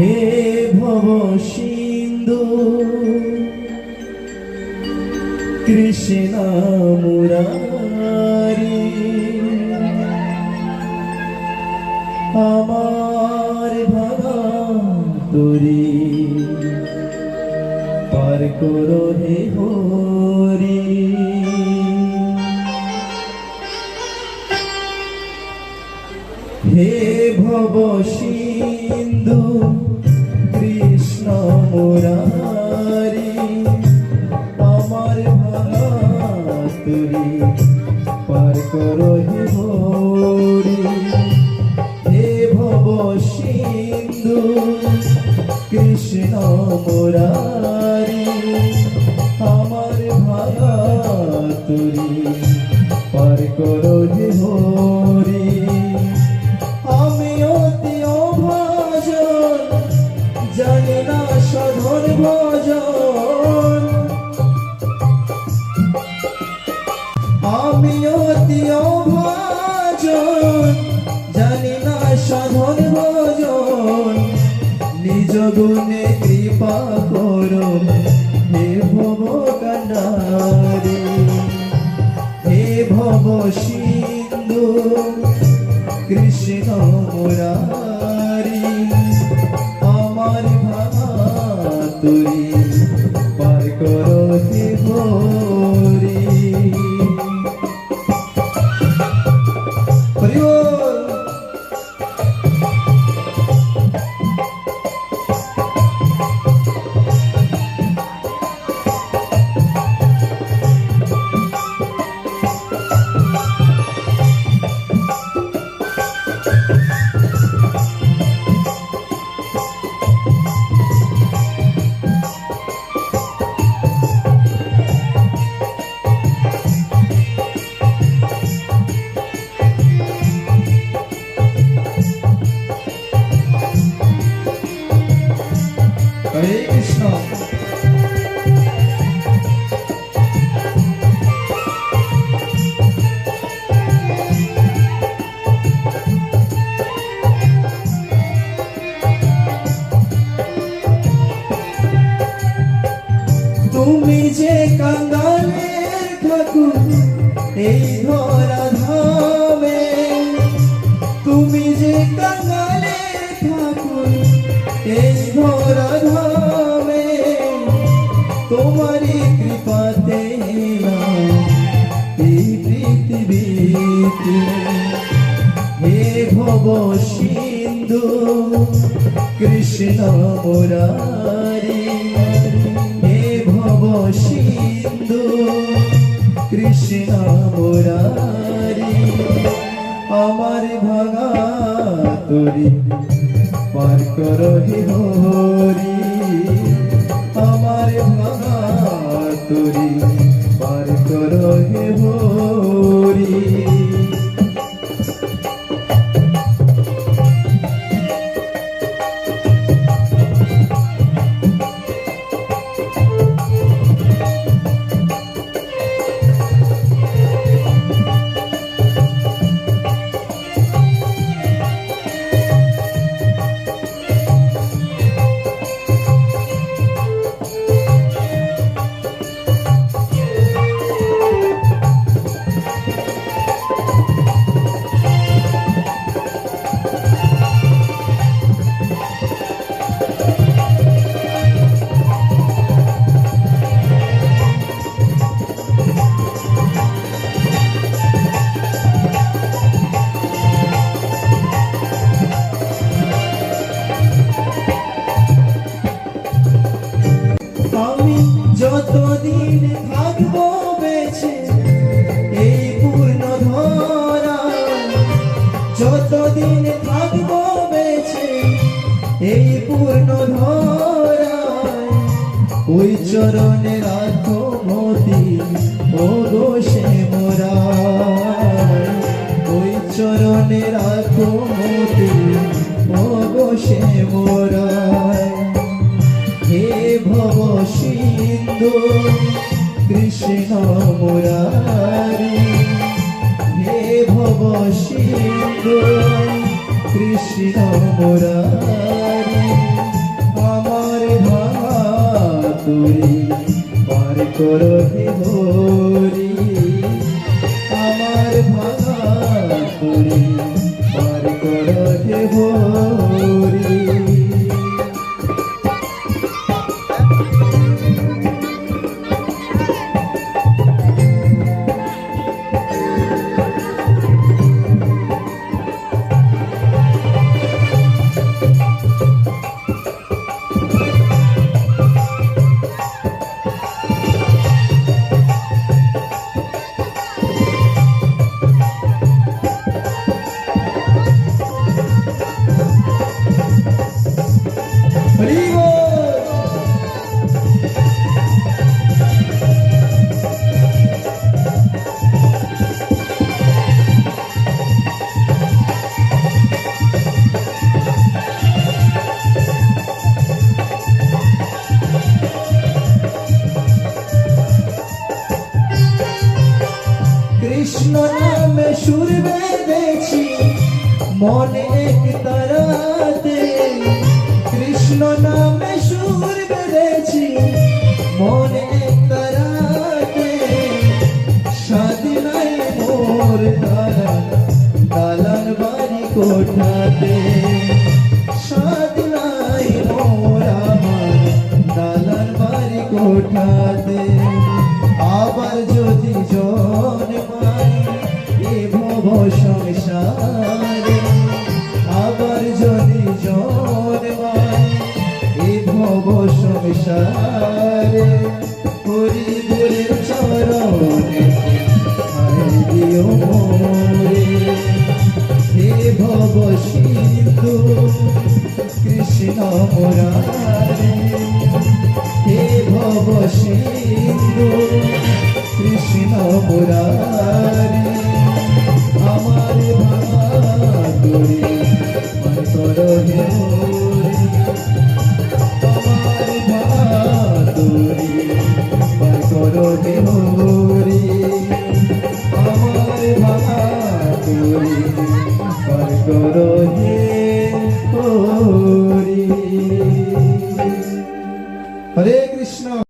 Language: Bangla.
হে ভব সিন্ধু কৃষ্ণ মুরারি আমার ভাঙা তরি পার করো হে হরি ভব সিন্ধু কৃষ্ণ মুরারি গুণে কৃপা করো হে ভব কান্ডারে। হে ভব সিন্ধু কৃষ্ণ মুরারি কৃপাতে এই পৃথিবীতে। হে ভব সিন্ধু, কৃষ্ণ মুরারি। হে ভব সিন্ধু, কৃষ্ণ মুরারি। আমার ভাঙা তরি, পার করো হরি। তরি পার করো এই পূর্ণ ওই চরণে রাখো মতি। ও সে মোরা ওই চরণে রাখো মতি। ও হে ভব সিন্ধু, কৃষ্ণ মুরারি। হে ভব সিন্ধু কৃষ্ণ মুরারি আমার ভাঙা পার আমার ভাঙা পার নামে সুর বেঁধেছি, মনে এক তারাতে। কৃষ্ণ নামে সুর বেঁধেছি, মনে এক তারাতে। সাদিনাই মোর দালান সংসারে আবার যদি জন্মাই এ ভব সংসারে